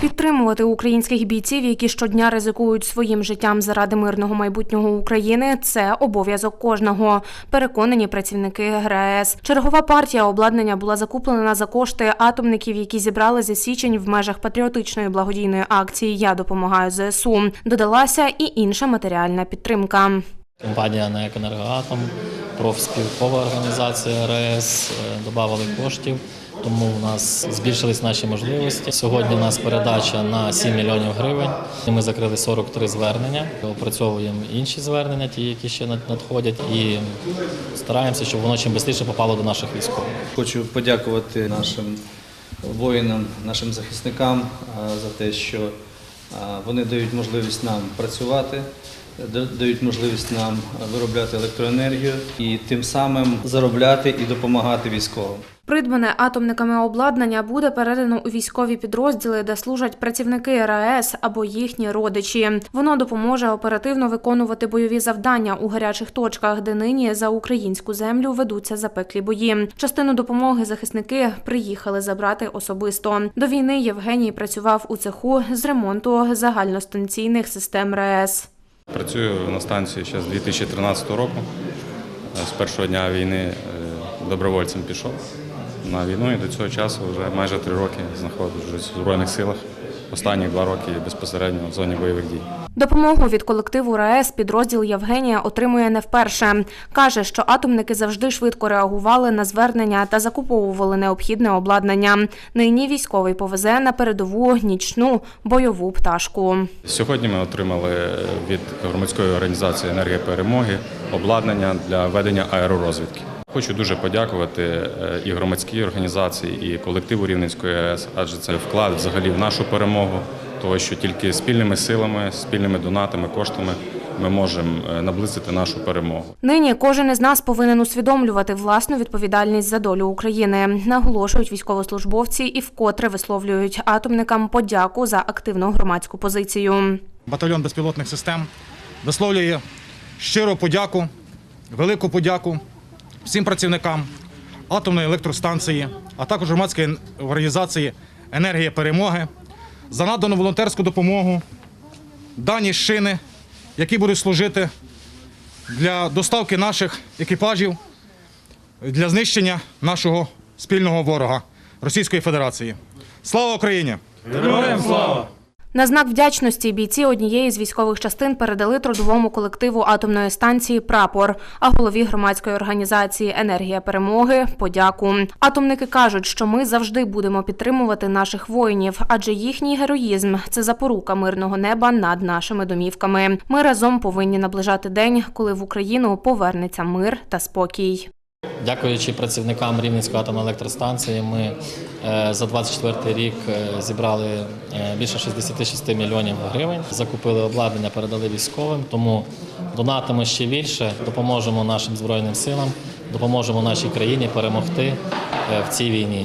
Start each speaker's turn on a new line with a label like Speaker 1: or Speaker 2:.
Speaker 1: Підтримувати українських бійців, які щодня ризикують своїм життям заради мирного майбутнього України, це обов'язок кожного. Переконані працівники ГРАЕС. Чергова партія обладнання була закуплена за кошти атомників, які зібрали зі січень в межах патріотичної благодійної акції Я допомагаю ЗСУ. Додалася і інша матеріальна підтримка.
Speaker 2: Компанія «НЕК Енергоатом», профспілкова організація РС додавали коштів, тому у нас збільшились наші можливості. Сьогодні у нас передача на 7 мільйонів гривень. Ми закрили 43 звернення, опрацьовуємо інші звернення, ті, які ще надходять, і стараємося, щоб воно чим швидше попало до наших військових.
Speaker 3: Хочу подякувати нашим воїнам, нашим захисникам за те, що вони дають можливість нам працювати, дають можливість нам виробляти електроенергію і тим самим заробляти і допомагати військовим.
Speaker 1: Придбане атомниками обладнання буде передано у військові підрозділи, де служать працівники РАЕС або їхні родичі. Воно допоможе оперативно виконувати бойові завдання у гарячих точках, де нині за українську землю ведуться запеклі бої. Частину допомоги захисники приїхали забрати особисто. До війни Євгеній працював у цеху з ремонту загальностанційних систем РАЕС.
Speaker 4: Працюю на станції ще з 2013 року. З першого дня війни е, добровольцем пішов на війну і до цього часу вже майже три роки знаходжусь в Збройних силах. Останні два роки безпосередньо в зоні бойових дій.
Speaker 1: Допомогу від колективу РАЕС підрозділ Євгенія отримує не вперше. Каже, що атомники завжди швидко реагували на звернення та закуповували необхідне обладнання. Нині військовий повезе на передову нічну бойову пташку.
Speaker 4: Сьогодні ми отримали від громадської організації енергія перемоги обладнання для ведення аеророзвідки. Хочу дуже подякувати е, і громадській організації, і колективу Рівненської АЕС, адже це вклад взагалі в нашу перемогу, того що тільки спільними силами, спільними донатами, коштами ми можемо е, наблизити нашу перемогу.
Speaker 1: Нині кожен із нас повинен усвідомлювати власну відповідальність за долю України. Наголошують військовослужбовці і вкотре висловлюють атомникам подяку за активну громадську позицію.
Speaker 5: батальйон безпілотних систем висловлює щиру подяку, велику подяку всім працівникам атомної електростанції, а також громадської організації Енергія перемоги за надану волонтерську допомогу, дані шини, які будуть служити для доставки наших екіпажів для знищення нашого спільного ворога Російської Федерації. Слава Україні!
Speaker 1: На знак вдячності бійці однієї з військових частин передали трудовому колективу атомної станції прапор, а голові громадської організації Енергія перемоги подяку. Атомники кажуть, що ми завжди будемо підтримувати наших воїнів, адже їхній героїзм це запорука мирного неба над нашими домівками. Ми разом повинні наближати день, коли в Україну повернеться мир та спокій.
Speaker 2: Дякуючи працівникам Рівненської атомної електростанції, ми е, за 24 рік е, зібрали е, більше 66 мільйонів гривень, закупили обладнання, передали військовим. Тому донатимо ще більше, допоможемо нашим збройним силам, допоможемо нашій країні перемогти в цій війні.